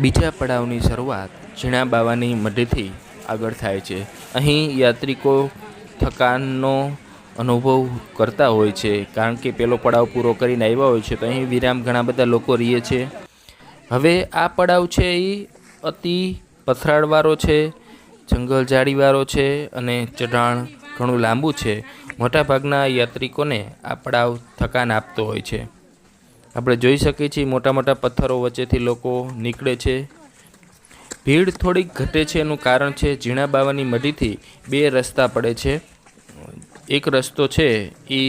બીજા પડાવની શરૂઆત ઝીણા બાવાની મઢીથી આગળ થાય છે. અહીં યાત્રિકો થકાનનો અનુભવ કરતા હોય છે, કારણ કે પેલો પડાવ પૂરો કરીને આવ્યા હોય છે, તો અહીં વિરામ ઘણા બધા લોકો રહીએ છે. હવે આ પડાવ છે એ અતિ પથરાળવાળો છે, જંગલ જાળીવાળો છે અને ચઢાણ ઘણું લાંબુ છે. મોટાભાગના યાત્રિકોને આ પડાવ થકાન આપતો હોય છે. આપણે જોઈ શકીએ છીએ મોટા મોટા પથ્થરો વચ્ચેથી લોકો નીકળે છે. ભીડ થોડીક ઘટે છે એનું કારણ છે ઝીણા બાવાની મઢીથી બે રસ્તા પડે છે. એક રસ્તો છે એ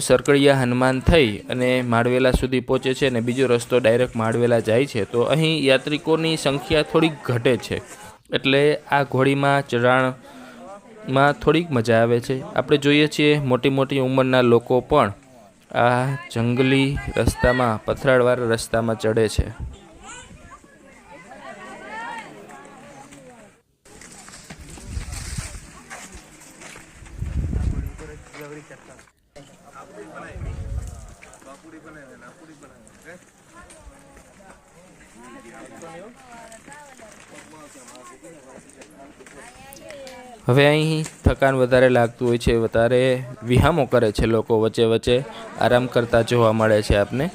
સરકડિયા હનુમાન થઈ અને માળવેલા સુધી પહોંચે છે અને બીજો રસ્તો ડાયરેક્ટ માળવેલા જાય છે. તો અહીં યાત્રિકોની સંખ્યા થોડીક ઘટે છે. એટલે આ ઘોડીમાં, ચઢાણમાં થોડીક મજા આવે છે. આપણે જોઈએ છીએ મોટી મોટી ઉંમરના લોકો પણ આ જંગલી રસ્તામાં પથરાળવાળા રસ્તામાં ચડે છે. હવે અહીં થકાન વધારે લાગતું હોય છે, વધારે વિહામો કરે છે લોકો વચ્ચે વચ્ચે. આરામ કરતા જોવા મળે છે આપને.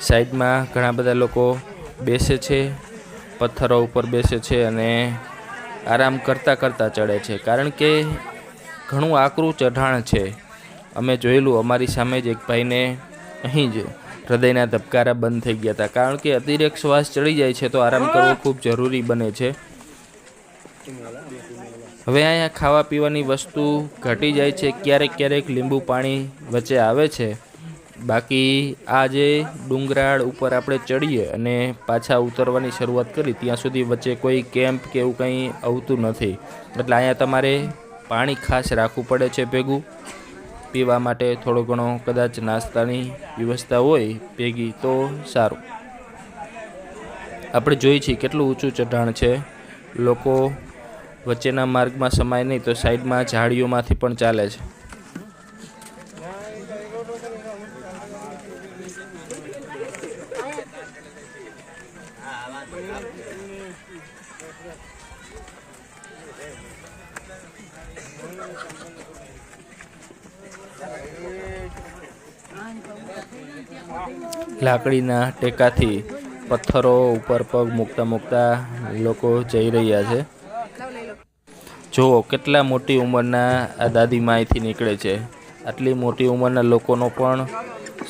સાઈડમાં ઘણા બધા લોકો બેસે છે, પથ્થરો ઉપર બેસે છે અને આરામ કરતાં કરતાં ચડે છે. કારણ કે ઘણું આકરું ચઢાણ છે. અમે જોયેલું, અમારી સામે જ એક ભાઈને અહીં જ હૃદયના ધબકારા બંધ થઈ ગયા હતા. કારણ કે અતિરેક શ્વાસ ચડી જાય છે, તો આરામ કરવો ખૂબ જરૂરી બને છે. હવે અહીંયા ખાવા પીવાની વસ્તુ ઘટી જાય છે, ક્યારેક ક્યારેક લીંબુ પાણી વચ્ચે આવે છે. બાકી આ જે ડુંગરાળ ઉપર આપણે ચડીએ અને પાછા ઉતરવાની શરૂઆત કરી, ત્યાં સુધી વચ્ચે કોઈ કેમ્પ કે એવું કંઈ આવતું નથી. એટલે અહીંયા તમારે પાણી ખાસ રાખવું પડે છે ભેગું. પીવા માટે થોડો ઘણો કદાચ નાસ્તાની વ્યવસ્થા હોય ભેગી, તો સારું. આપણે જોઈએ છીએ કેટલું ઊંચું ચઢાણ છે. લોકો વચ્ચેના માર્ગમાં સમાય નહીં, તો સાઈડમાં ઝાડીઓમાંથી પણ ચાલે છે. લાકડીના ટેકાથી પથ્થરો ઉપર પગ મૂકતા મૂકતા લોકો જઈ રહ્યા છે. જુઓ, કેટલા મોટી ઉંમરના આ દાદીમા અહીંથી નીકળે છે. આટલી મોટી ઉંમરના લોકોનો પણ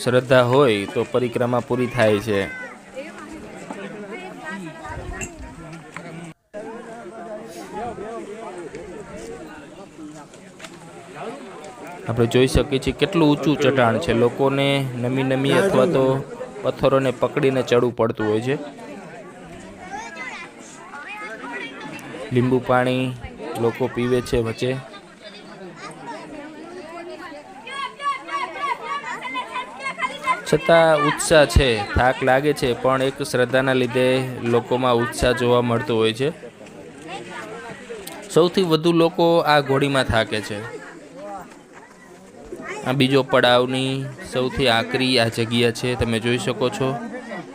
શ્રદ્ધા હોય તો પરિક્રમા પૂરી થાય છે. આપણે જોઈ શકીએ છીએ કેટલું ઊંચું ચટાણ છે. લોકોને નમી નમી અથવા તો પથ્થરોને પકડીને ચડવું પડતું હોય છે. લીંબુ પાણી લોકો પીવે છે વચ્ચે. છતાં ઉત્સાહ છે, થાક લાગે છે, પણ એક શ્રદ્ધાના લીધે લોકોમાં ઉત્સાહ જોવા મળતો હોય છે. સૌથી વધુ લોકો આ ઘોડીમાં થાકે છે. આ બીજો પડાવની સૌથી આકરી આ જગ્યા છે, તમે જોઈ શકો છો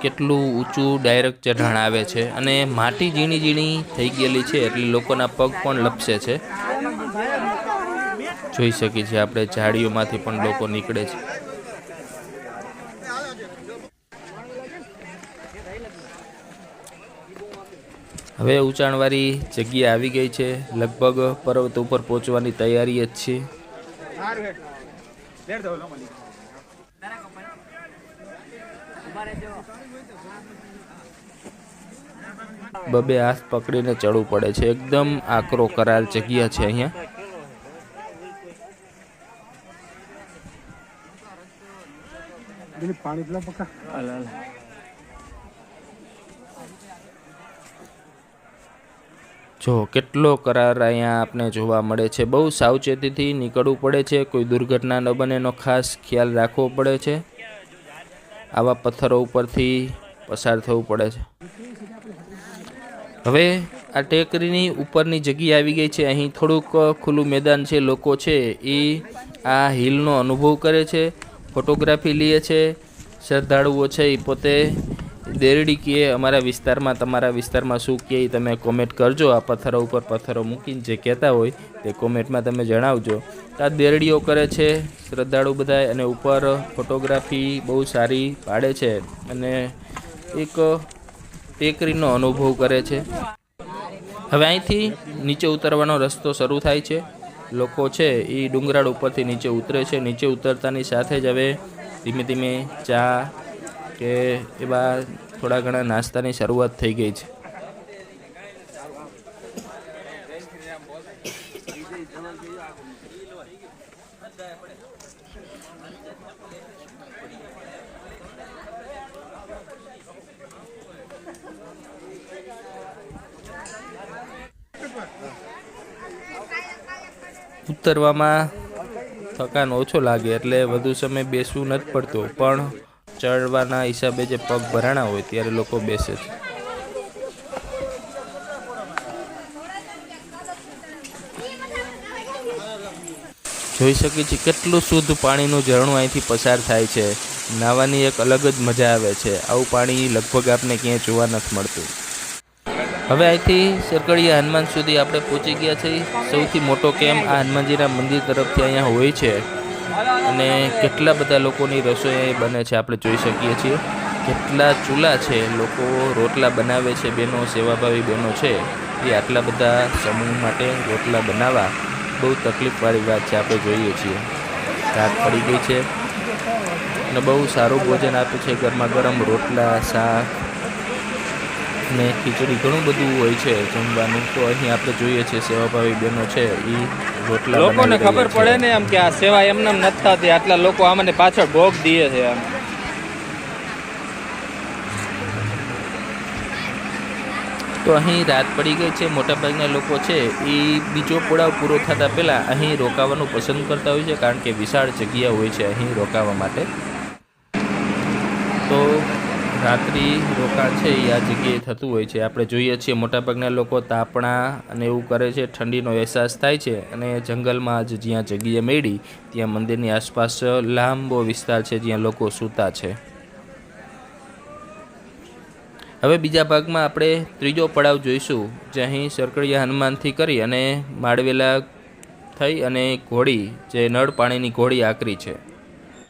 કેટલું ઊંચું ડાયરેક્ટ ચઢાણ આવે છે અને માટી ઝીણી ઝીણી થઈ ગયેલી છે એટલે લોકોના પગ પણ લપસે છે. જોઈ શકીએ છીએ આપણે ઝાડીઓમાંથી પણ લોકો નીકળે છે. હવે ઉંચાણવાળી જગ્યા આવી ગઈ છે. લગભગ પર્વત ઉપર પહોંચવાની તૈયારી જ છે. બબે હાથ પકડીને ચડવું પડે છે. એકદમ આકરો કરાર જગ્યા છે અહીંયા. પાણી પેલા પકા જો કેટલો કરાર અહીંયા આપને જોવા મળે છે? બહુ સાવચેતીથી નીકળવું પડે છે. કોઈ દુર્ઘટના ન બને, એનો ખાસ ખ્યાલ રાખવો પડે છે. આવા પથ્થરો ઉપરથી પસાર થવું પડે છે. હવે આ ટેકરીની ઉપરની જગ્યા આવી ગઈ છે. અહીં થોડુંક ખુલ્લું મેદાન છે. લોકો છે એ આ હિલનો અનુભવ કરે છે. ફોટોગ્રાફી લે છે. શ્રદ્ધાળુઓ છે એ પોતે દેરડી કહે અમારા વિસ્તારમાં, તમારા વિસ્તારમાં શું કહે તમે કોમેન્ટ કરજો. આ પથ્થરો ઉપર પથ્થરો મૂકીને જે કહેતા હોય તે કોમેન્ટમાં તમે જણાવજો. આ દેરડીઓ કરે છે, શ્રદ્ધાળુ બધા અને ઉપર ફોટોગ્રાફી બહુ સારી પાડે છે અને એક ટેકરીનો અનુભવ કરે છે. હવે અહીંથી નીચે ઉતરવાનો રસ્તો શરૂ થાય છે. લોકો છે એ ડુંગરાળ ઉપરથી નીચે ઉતરે છે. નીચે ઉતરતાની સાથે જ હવે ધીમે ધીમે ચા કે એવા થોડા ઘણા નાસ્તાની શરૂઆત થઈ ગઈ છે. ઉતરવામાં થકાન ઓછો લાગે એટલે વધુ સમય બેસવું નથી પડતું, પણ ચડવાના હિસાબે જે પગ ભરાણા હોય ત્યારે લોકો બેસે છે. જોઈ શકીએ છીએ કેટલું શુદ્ધ પાણીનું ઝરણું અહીંથી પસાર થાય છે. નાવાની એક અલગ જ મજા આવે છે. આવું પાણી લગભગ આપને ક્યાંય જોવા નથી મળતું. હવે અહીંથી સરકડીયા હનુમાન સુધી આપણે પહોંચી ગયા છીએ. સૌથી મોટો કેમ્પ આ હનુમાનજીના મંદિર તરફથી અહીંયા હોય છે. અને કેટલા બધા લોકોની રસોઈ બને છે આપણે જોઈ શકીએ છીએ. કેટલા ચૂલા છે, લોકો રોટલા બનાવે છે બહેનો સેવાભાવી બહેનો છે. એ આટલા બધા સમૂહ માટે રોટલા બનાવવા બહુ તકલીફવાળી વાત છે આપણે જોઈએ છીએ. રાત પડી ગઈ છે અને બહુ સારું ભોજન આપે છે. ગરમા ગરમ રોટલા, શાક ને ખીચડી ઘણું બધું હોય છે જમવાનું. તો અહીં આપણે જોઈએ છીએ સેવાભાવી બહેનો છે એ રોટલા લોકોને ખબર પડે ને એમ કે આ સેવા એમને એમ નથી થતી આટલા લોકો આમને પાછળ ભોગ દે છે એમ તો અહીં રાત પડી ગઈ છે મોટાભાગના લોકો છે એ બીજો પોળાવ પૂરો થતાં પહેલાં અહીં રોકાવાનું પસંદ કરતા હોય છે કારણ કે વિશાળ જગ્યા હોય છે અહીં રોકાવા માટે. રાત્રિ રોકાણ છે, એ આ જગ્યાએ થતું હોય છે. આપણે જોઈએ છીએ મોટાભાગના લોકો તાપણા અને એવું કરે છે, ઠંડીનો અહેસાસ થાય છે અને જંગલમાં જ જ્યાં જગ્યા મેળી, ત્યાં મંદિરની આસપાસ લાંબો વિસ્તાર છે જ્યાં લોકો સૂતા છે. હવે બીજા ભાગમાં આપણે ત્રીજો પડાવ જોઈશું, જે અહીં સરકડિયા હનુમાનથી કરી અને માળવેલા થઈ અને ઘોડી, જે નળ પાણીની ઘોડી આકરી છે.